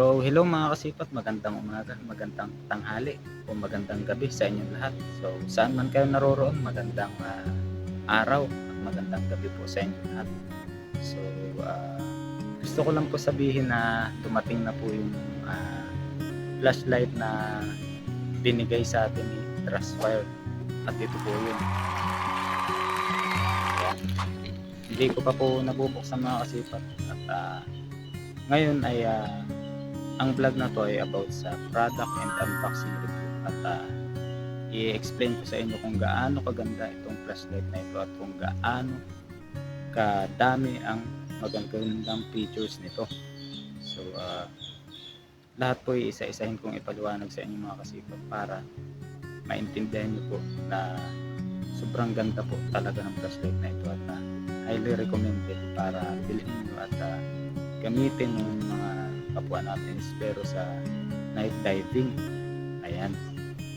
hello mga kasipat, magandang umaga, magandang tanghali o magandang gabi sa inyong lahat. So saan man kayo naroroon, magandang ah, araw at magandang gabi po sa inyong lahat. So ah, gusto ko lang po sabihin na dumating na po yung ah, flashlight na binigay sa atin ni Trustwire at ito po yun. Ayan. Hindi ko pa po nabubuksan mga kasipat at ah, ngayon ay ah, ang vlog na to ay about sa product and unboxing review at ah, i-explain ko sa inyo kung gaano kaganda itong flashlight na ito at kung gaano kadami ang magagandang features nito. So, ah, lahat po isa-isahin kong ipaliwanag sa inyo mga kasipat para maintindihan nyo po na sobrang ganda po talaga ng flashlight na ito at ah, highly recommended para bilhin nyo at ah, gamitin ng mga kapwa natin pero sa night diving. Ayan.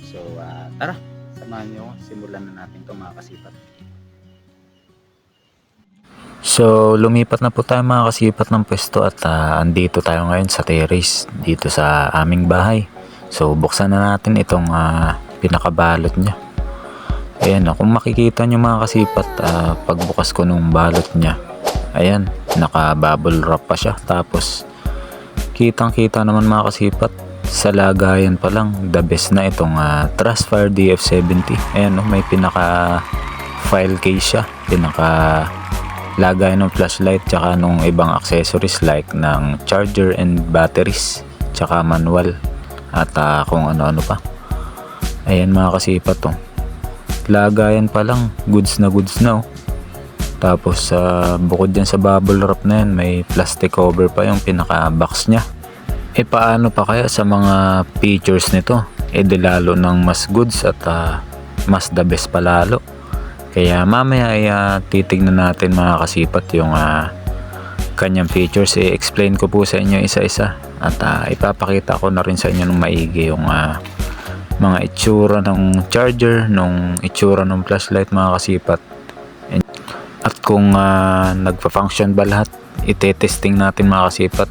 So, ah, tara, samahan nyo. Simulan na natin ito mga kasipat. So, lumipat na po tayo mga kasipat ng pwesto at ah, andito tayo ngayon sa terrace dito sa aming bahay. So, buksan na natin itong ah, pinakabalot niya. Ayan, ah, kung makikita nyo mga kasipat, ah, pagbukas ko nung balot niya, ayan, naka-bubble wrap pa siya. Tapos, kitang-kita naman mga kasipat, sa lagayan pa lang, the best na itong ah, Trustfire DF70. Ayan, oh, may pinaka file case siya, pinaka lagay ng flashlight tsaka nung ibang accessories like ng charger and batteries tsaka manual at ah, kung ano-ano pa ayan mga kasipat to lagayan pa lang goods na goods na oh. Tapos sa bukod dyan sa bubble wrap na yan may plastic cover pa yung pinaka box nya e paano pa kaya sa mga features nito e di lalo ng mas goods at ah, mas the best pa lalo kaya mamaya ay ah, titignan natin mga kasipat yung ah, kanyang features. I-explain ko po sa inyo isa-isa at ah, ipapakita ko na rin sa inyo ng maigi yung ah, mga itsura ng charger, nung itsura ng flashlight mga kasipat. At kung ah, nagpa-function ba lahat, ite-testing natin mga kasipat.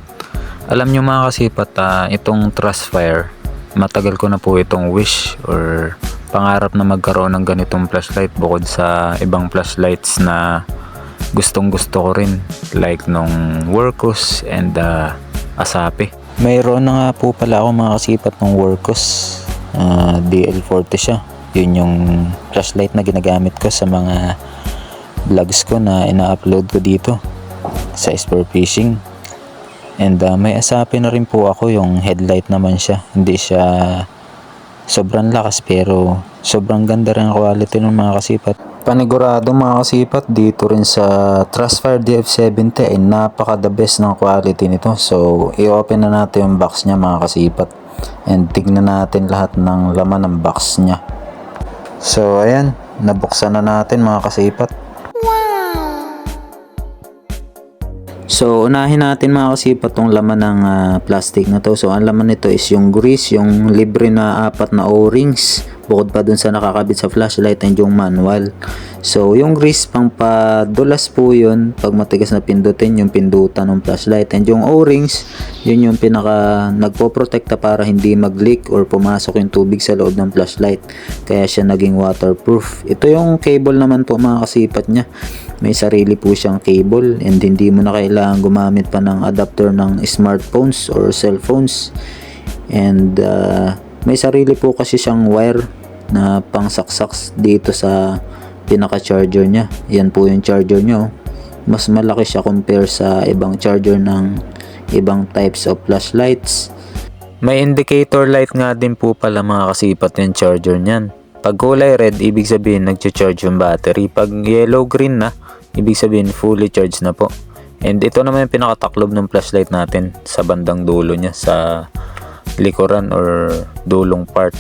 Alam nyo mga kasipat, ah, itong Trustfire, matagal ko na po itong wish or pangarap na magkaroon ng ganitong flashlight bukod sa ibang flashlights na gustong gusto ko rin like nung Workus and uh, Asapi. Mayroon na nga po pala ako mga kasipat ng Workus ah, DL40 siya. Yun yung flashlight na ginagamit ko sa mga vlogs ko na ina-upload ko dito sa Sport Fishing. And uh, may Asapi na rin po ako yung headlight naman siya. Hindi siya sobrang lakas pero sobrang ganda rin quality ng mga kasipat. Panigurado mga kasipat dito rin sa Trustfire DF70 ay napaka the best ng quality nito. So i-open na natin yung box niya mga kasipat and tignan natin lahat ng laman ng box niya. So ayan, nabuksan na natin mga kasipat. So, unahin natin mga kasipat tong laman ng ah, plastic na to. So, ang laman nito is yung grease, yung libre na apat na o-rings. Bukod pa dun sa nakakabit sa flashlight and yung manual. So, yung grease pang padulas po yun. Pag matigas na pindutin, yung pindutan ng flashlight. And yung o-rings, yun yung pinaka nagpo-protekta para hindi mag-leak or pumasok yung tubig sa loob ng flashlight. Kaya siya naging waterproof. Ito yung cable naman po mga kasipat niya may sarili po siyang cable and hindi mo na kailangan gumamit pa ng adapter ng smartphones or cellphones and uh, may sarili po kasi siyang wire na pangsaksaks dito sa pinaka charger niya yan po yung charger niya oh. mas malaki siya compare sa ibang charger ng ibang types of flashlights may indicator light nga din po pala mga kasipat yung charger niyan pag kulay red, ibig sabihin nagcha-charge yung battery. Pag yellow-green na, ibig sabihin fully charged na po. And ito naman yung pinakataklob ng flashlight natin sa bandang dulo niya sa likuran or dulong part.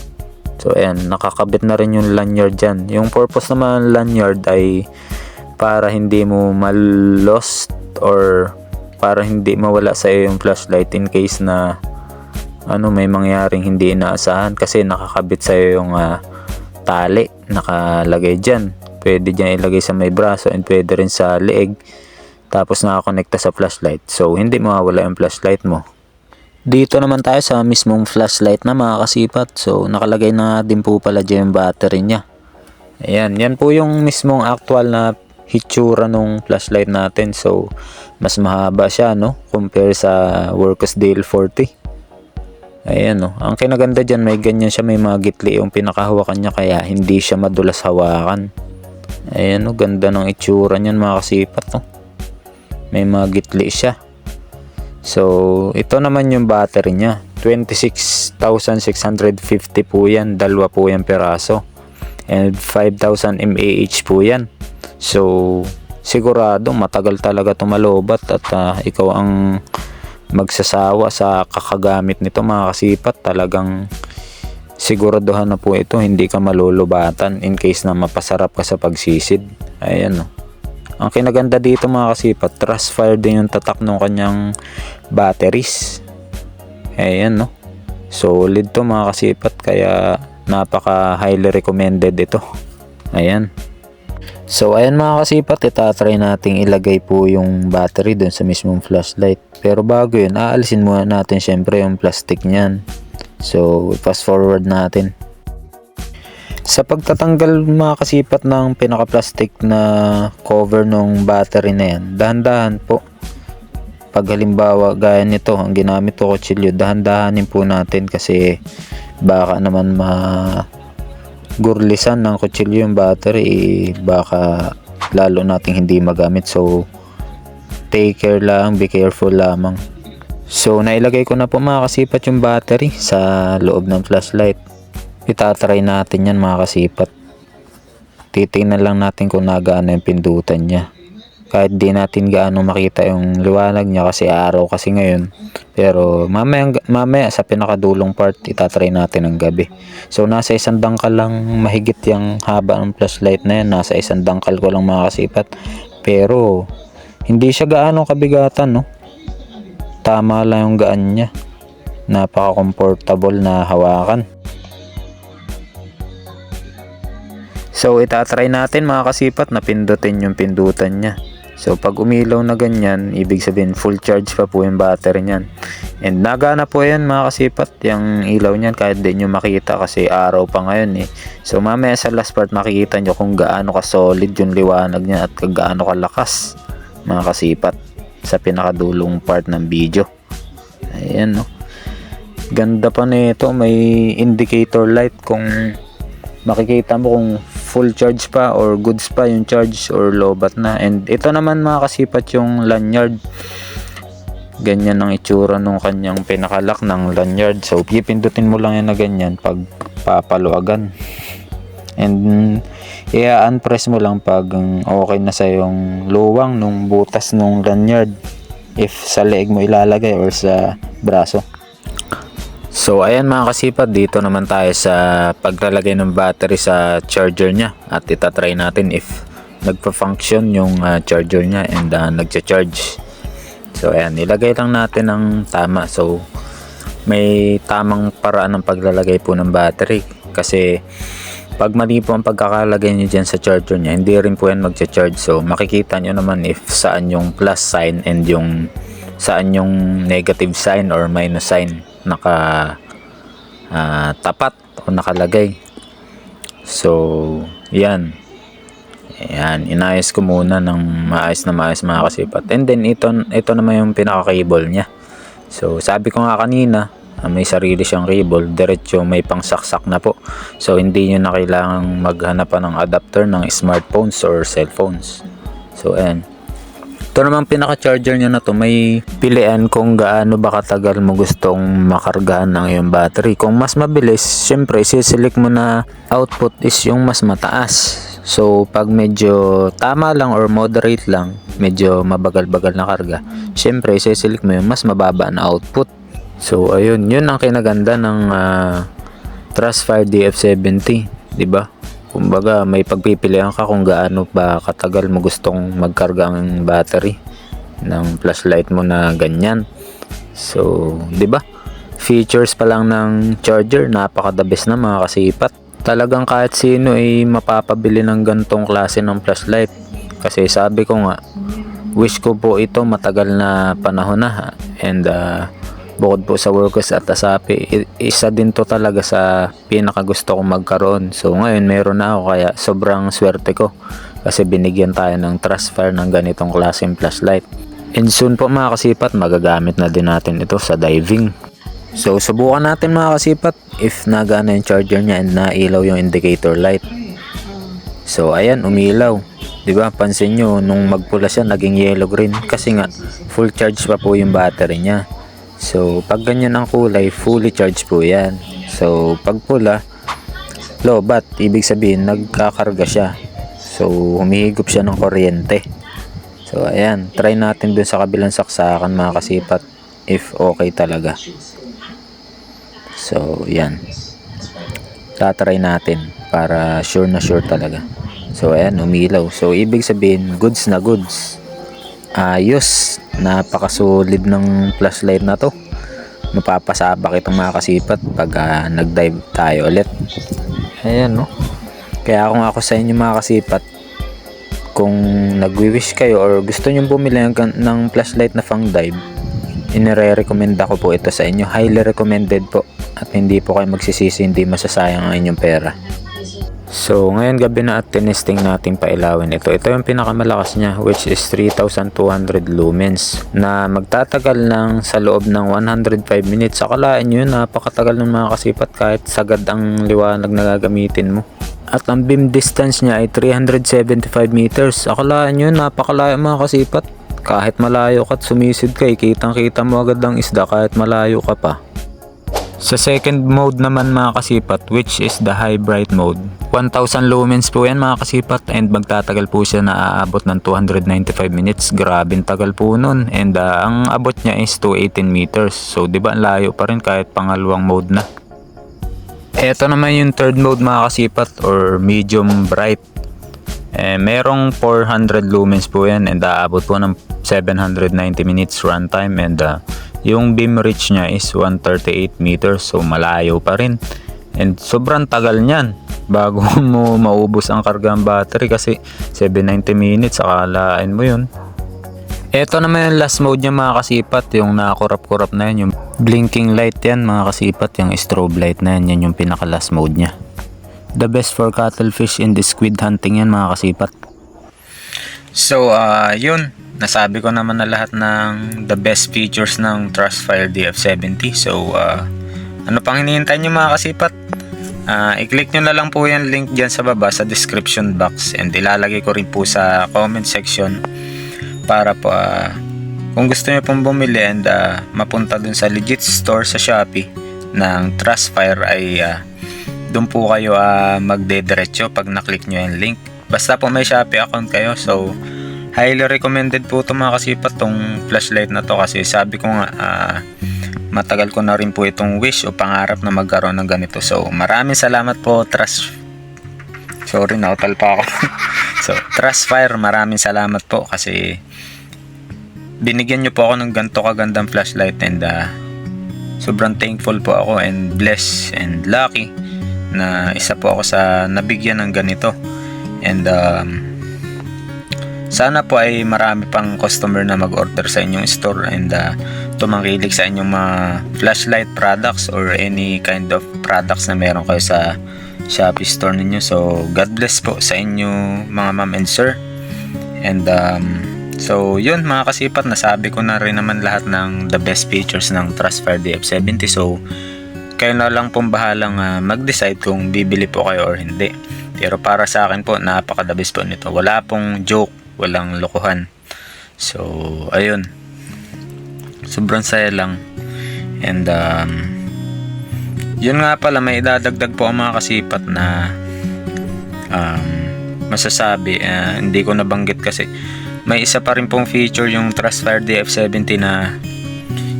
So ayan, nakakabit na rin yung lanyard dyan. Yung purpose naman ng lanyard ay para hindi mo mal-lost or para hindi mawala sa iyo yung flashlight in case na ano may mangyaring hindi inaasahan kasi nakakabit sa iyo yung ah, tali nakalagay dyan pwede dyan ilagay sa may braso and pwede rin sa leeg tapos nakakonekta sa flashlight so hindi mawawala yung flashlight mo Dito naman tayo sa mismong flashlight na mga kasipat. So nakalagay na din po pala dyan yung battery niya. Ayan, yan po yung mismong actual na hitsura nung flashlight natin. So mas mahaba siya no compare sa Workos DL40. Ayan no. Ang kinaganda dyan may ganyan siya may mga gitli yung pinakahawakan niya kaya hindi siya madulas hawakan. Ayan no, ganda ng itsura niyan mga kasipat no. May mga gitli siya. So, ito naman yung battery niya. 26,650 po yan. Dalawa po yan peraso. And 5,000 mAh po yan. So, sigurado matagal talaga tumalobat at ah, ikaw ang magsasawa sa kakagamit nito mga kasipat. Talagang siguraduhan na po ito hindi ka malulubatan in case na mapasarap ka sa pagsisid. Ayan no. Ang kinaganda dito mga kasipat, trust fire din yung tatak ng kanyang batteries. Ayan no. Solid to mga kasipat kaya napaka highly recommended ito. Ayan. So ayan mga kasipat, itatry nating ilagay po yung battery dun sa mismong flashlight. Pero bago yun, aalisin muna natin syempre yung plastic niyan. So fast forward natin. Sa pagtatanggal mga kasipat ng pinaka-plastic na cover ng battery na yan, dahan-dahan po. Pag halimbawa gaya nito, ang ginamit ko kutsilyo, dahan-dahanin po natin kasi baka naman ma gurlisan ng kutsilyo yung battery, baka lalo nating hindi magamit. So, take care lang, be careful lamang. So, nailagay ko na po mga kasipat yung battery sa loob ng flashlight. Itatry natin yan mga kasipat. Titingnan lang natin kung nagaano yung pindutan niya. Kahit di natin gaano makita yung liwanag niya kasi araw kasi ngayon. Pero mamaya, mamaya sa pinakadulong part itatry natin ng gabi. So nasa isang dangkal lang mahigit yung haba ng flashlight na yan. Nasa isang dangkal ko lang mga kasipat. Pero hindi siya gaano kabigatan no. Tama lang yung gaan niya. Napaka-comfortable na hawakan. So itatry natin mga kasipat na pindutin yung pindutan niya. So pag umilaw na ganyan, ibig sabihin full charge pa po yung battery niyan. And nagana po yan mga kasipat, yung ilaw niyan kahit di nyo makita kasi araw pa ngayon eh. So mamaya sa last part makikita nyo kung gaano ka solid yung liwanag niya at gaano kalakas mga kasipat sa pinakadulong part ng video. Ayan no. Ganda pa nito, may indicator light kung makikita mo kung full charge pa or goods pa yung charge or lobat na. And ito naman mga kasipat yung lanyard. Ganyan ang itsura nung kanyang pinakalock ng lanyard. So pipindutin mo lang yan na ganyan pag papaluagan and i-unpress mo lang pag okay na sa yung luwang nung butas nung lanyard. If sa leeg mo ilalagay or sa braso So ayan mga kasipat, dito naman tayo sa paglalagay ng battery sa charger niya at itatry natin if nagpa-function yung ah, charger niya and uh, nagcha-charge. So ayan, ilagay lang natin ng tama. So may tamang paraan ng paglalagay po ng battery kasi pag mali po ang pagkakalagay niyo dyan sa charger niya, hindi rin po yan magcha-charge. So makikita nyo naman if saan yung plus sign and yung saan yung negative sign or minus sign naka ah, tapat o nakalagay. So, yan. Yan, inayos ko muna ng maayos na maayos mga kasipat. And then, ito, ito naman yung pinaka-cable niya. So, sabi ko nga kanina, ah, may sarili siyang cable, diretso may pangsaksak na po. So, hindi nyo na kailangang maghanap ng adapter ng smartphones or cellphones. So, ayan. Ito naman pinaka-charger niya na to, may pilian kung gaano ba katagal mo gustong makargahan ng iyong battery. Kung mas mabilis, syempre sisilik mo na output is yung mas mataas. So pag medyo tama lang or moderate lang, medyo mabagal-bagal na karga, syempre sisilik mo yung mas mababa na output. So ayun, yun ang kinaganda ng uh, Trustfire DF70, di ba? Kumbaga, may pagpipilian ka kung gaano ba katagal mo gustong magkarga ang battery ng flashlight mo na ganyan. So, 'di ba? Features pa lang ng charger, napaka the best na mga kasipat. Talagang kahit sino ay mapapabili ng gantong klase ng flashlight. Kasi sabi ko nga, wish ko po ito matagal na panahon na. And uh, bukod po sa Workers at Asapi, isa din to talaga sa pinaka gusto kong magkaroon. So ngayon meron na ako kaya sobrang swerte ko kasi binigyan tayo ng trust fire ng ganitong klaseng flashlight. And soon po mga kasipat, magagamit na din natin ito sa diving. So subukan natin mga kasipat if nagana yung charger niya and nailaw yung indicator light. So ayan, umilaw. 'Di ba? Pansin nyo nung magpula siya naging yellow green kasi nga full charge pa po yung battery niya. So pag ganyan ang kulay, fully charged po 'yan. So pag pula, low bat, ibig sabihin nagkakarga siya. So humihigop siya ng kuryente. So ayan, try natin dun sa kabilang saksakan mga kasipat if okay talaga. So yan. Tatry natin para sure na sure talaga. So ayan, umilaw. So ibig sabihin, goods na goods. Ayos. Napakasulit ng flashlight na to. Mapapasabak itong mga kasipat pag ah, nag-dive tayo ulit. Ayan no. Kaya kung ako sa inyo mga kasipat, kung nagwi-wish kayo or gusto nyo bumili ng, ng flashlight na pang dive, inire-recommend ako po ito sa inyo. Highly recommended po. At hindi po kayo magsisisi, hindi masasayang ang inyong pera. So, ngayon gabi na at tinesting nating pailawin ito. Ito yung pinakamalakas niya which is 3,200 lumens na magtatagal ng sa loob ng 105 minutes. Akalaan nyo yun, napakatagal ng mga kasipat kahit sagad ang liwanag na gagamitin mo. At ang beam distance niya ay 375 meters. Akalaan nyo napakalayo mga kasipat. Kahit malayo ka at sumisid ka, eh, kitang kita mo agad ang isda kahit malayo ka pa. Sa second mode naman mga kasipat which is the high bright mode. 1000 lumens po yan mga kasipat and magtatagal po siya na aabot ng 295 minutes. Grabing tagal po nun and ah, ang abot niya is 218 meters. So di ba layo pa rin kahit pangalawang mode na. Ito naman yung third mode mga kasipat or medium bright. Eh, merong 400 lumens po yan and aabot po ng 790 minutes runtime and ah, yung beam reach niya is 138 meters so malayo pa rin. And sobrang tagal niyan bago mo maubos ang karga ng battery kasi 790 minutes akalain mo yun. Ito naman yung last mode niya mga kasipat, yung nakakurap-kurap na yan, yung blinking light yan mga kasipat, yung strobe light na yan, yan yung pinaka last mode niya. The best for cuttlefish in the squid hunting yan mga kasipat. So, ah yun. Nasabi ko naman na lahat ng the best features ng Trustfire DF70. So, ah ano pang hinihintay nyo mga kasipat? Ah, i-click nyo na lang po yung link dyan sa baba sa description box and ilalagay ko rin po sa comment section para po ah, kung gusto nyo pong bumili and ah, mapunta dun sa legit store sa Shopee ng Trustfire ay ah, doon po kayo ah, magdediretso pag naklik nyo yung link. Basta po may Shopee account kayo so highly recommended po ito mga kasipat tong flashlight na to kasi sabi ko nga ah, matagal ko na rin po itong wish o pangarap na magkaroon ng ganito. So maraming salamat po Trust Sorry nautal pa ako. so Trustfire maraming salamat po kasi binigyan nyo po ako ng ganito kagandang flashlight and ah, sobrang thankful po ako and blessed and lucky na isa po ako sa nabigyan ng ganito and um, sana po ay marami pang customer na mag-order sa inyong store and uh, tumangkilik sa inyong mga flashlight products or any kind of products na meron kayo sa Shopee store ninyo. So, God bless po sa inyo mga ma'am and sir. And um, so, yun mga kasipat, nasabi ko na rin naman lahat ng the best features ng Trustfire DF70. So, kayo na lang pong bahalang ah, mag-decide kung bibili po kayo or hindi. Pero para sa akin po, napakadabis po nito. Wala pong joke, walang lokohan. So, ayun. Sobrang saya lang. And, um, yun nga pala, may idadagdag po ang mga kasipat na um, masasabi. ah, hindi ko nabanggit kasi may isa pa rin pong feature yung Trustfire DF70 na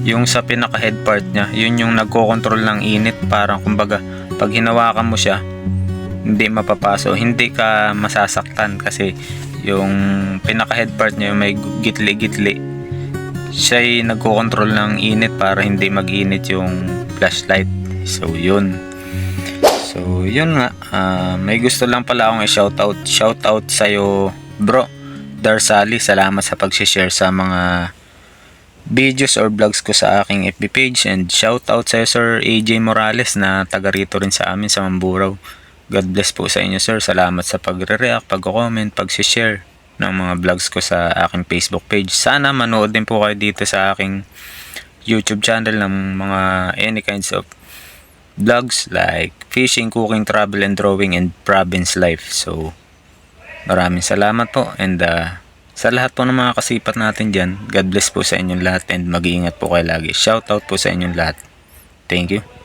yung sa pinaka head part niya, yun yung nagko-control ng init parang kumbaga pag hinawakan mo siya hindi mapapaso, hindi ka masasaktan kasi yung pinaka head part niya yung may gitli-gitli. Siya ay nagko-control ng init para hindi mag-init yung flashlight. So yun. So yun nga. Ah, may gusto lang pala akong i-shoutout. Shoutout sa'yo bro. Darsali salamat sa pag-share sa mga videos or vlogs ko sa aking FB page. And shout out sa Sir AJ Morales na taga rito rin sa amin sa Mamburao. God bless po sa inyo sir. Salamat sa pagre-react, pag-comment, pag-share ng mga vlogs ko sa aking Facebook page. Sana manood din po kayo dito sa aking YouTube channel ng mga any kinds of vlogs like fishing, cooking, travel and drawing and province life. So maraming salamat po and uh, sa lahat po ng mga kasipat natin dyan, God bless po sa inyong lahat and mag-iingat po kayo lagi. Shout out po sa inyong lahat. Thank you.